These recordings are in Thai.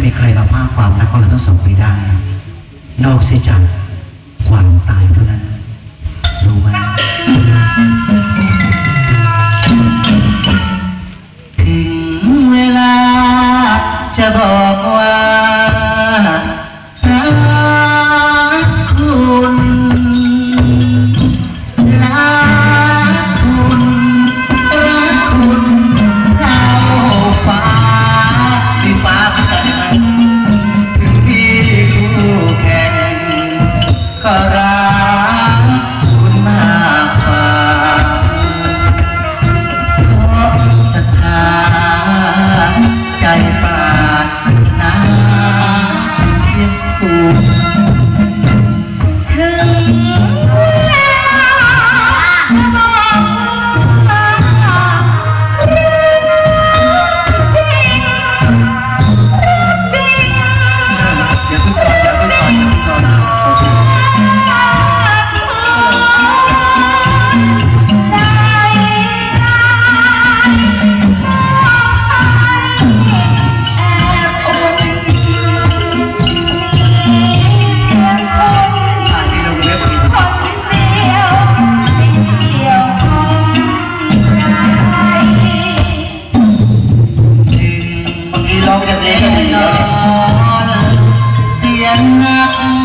ไม่มีใครมาพากความรักของเราต้องส่งไปได้ นอกเสียจากความตาย Sienna.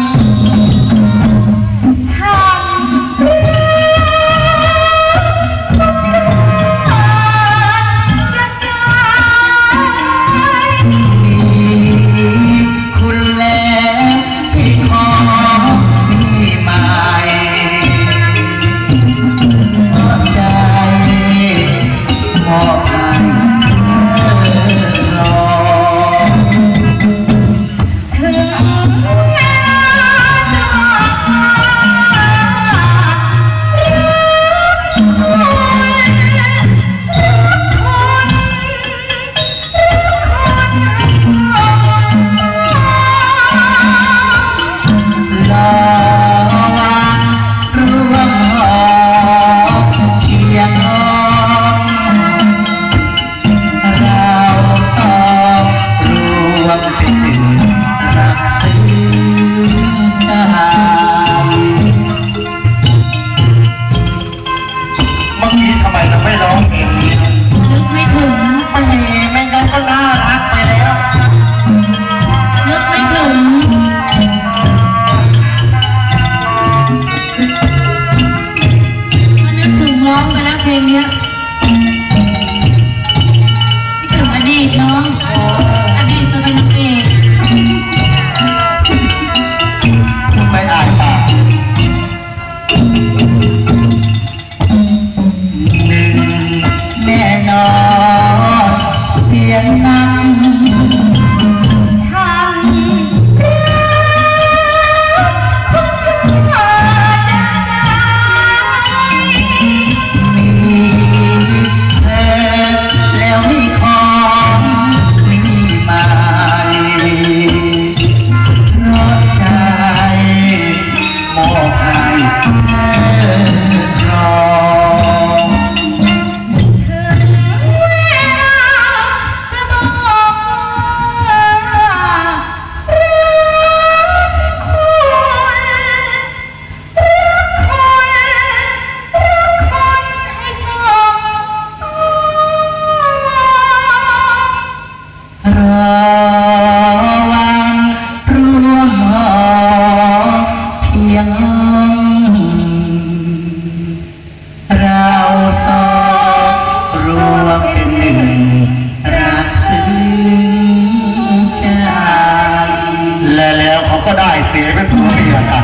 สียเป็นผัวเมียกัน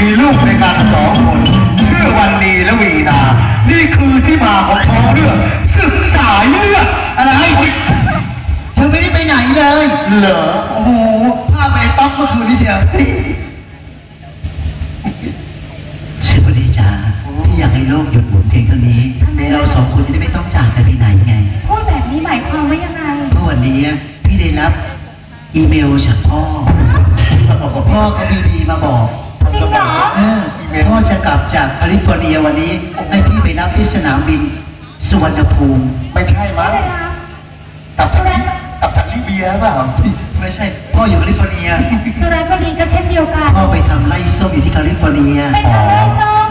มีลูกในการสองคนเชื่อวันดีและวีนา นี่คือที่มาของท้องเรื่องศึกสายเลือดอะไรเธอไม่ได้ไปไหนเลย เหรอ โอ้โหภาพไอ้ต้อกเมื่อคืนนี้เชียว กลับจากแคลิฟอร์เนียวันนี้ให้พี่ไปรับที่สนามบินสุวรรณภูมิ ไม่ใช่มั้งกลับจากกลับจากลิเบียเปล่าไม่ใช่ พ่ออยู่แคลิฟอร์เนียสุราษฎร์ธานีก็เช่นเดียวกันพ่อไปทำไร่ส้มอยู่ที่แคลิฟอร์เนียไปทำไร่ส้ม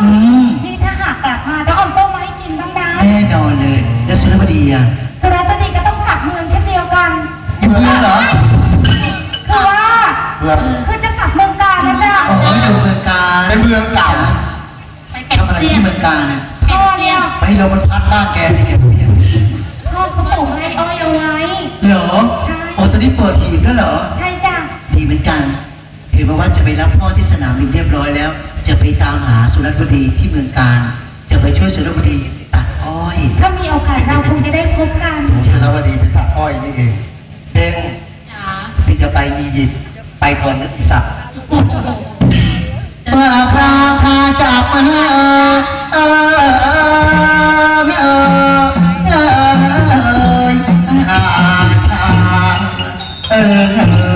นี่ถ้าหากกลับมาต้องเอาส้มมาให้กินบ้างนะแน่นอนเลยแล้วสุราษฎร์ธานีอะสุราษฎร์ธานีก็ต้องกลับเมืองเช่นเดียวกันเมืองเหรอคือว่า บ้านแกสิเนี่ยพ่อเขาปลูกไร่อ้อยเอาไว้ เหรอใช่ โอ้ตอนนี้เปิดหีบแล้วเหรอ ใช่จ้ะดีเหมือนกันเห็นมาว่าจะไปรับพ่อที่สนามบินเรียบร้อยแล้ว จะไปตามหาสุรบดีที่เมืองการ จะไปช่วยสุรบดีตัดอ้อยถ้ามีโอกาสเราคงจะได้พบกันชลาวดีไปตัดอ้อยนี่เองเด้งจ๋าพี่จะไปอียิปต์ไปก่อนนักศักดิ์เมื่อพระพาจากมา อ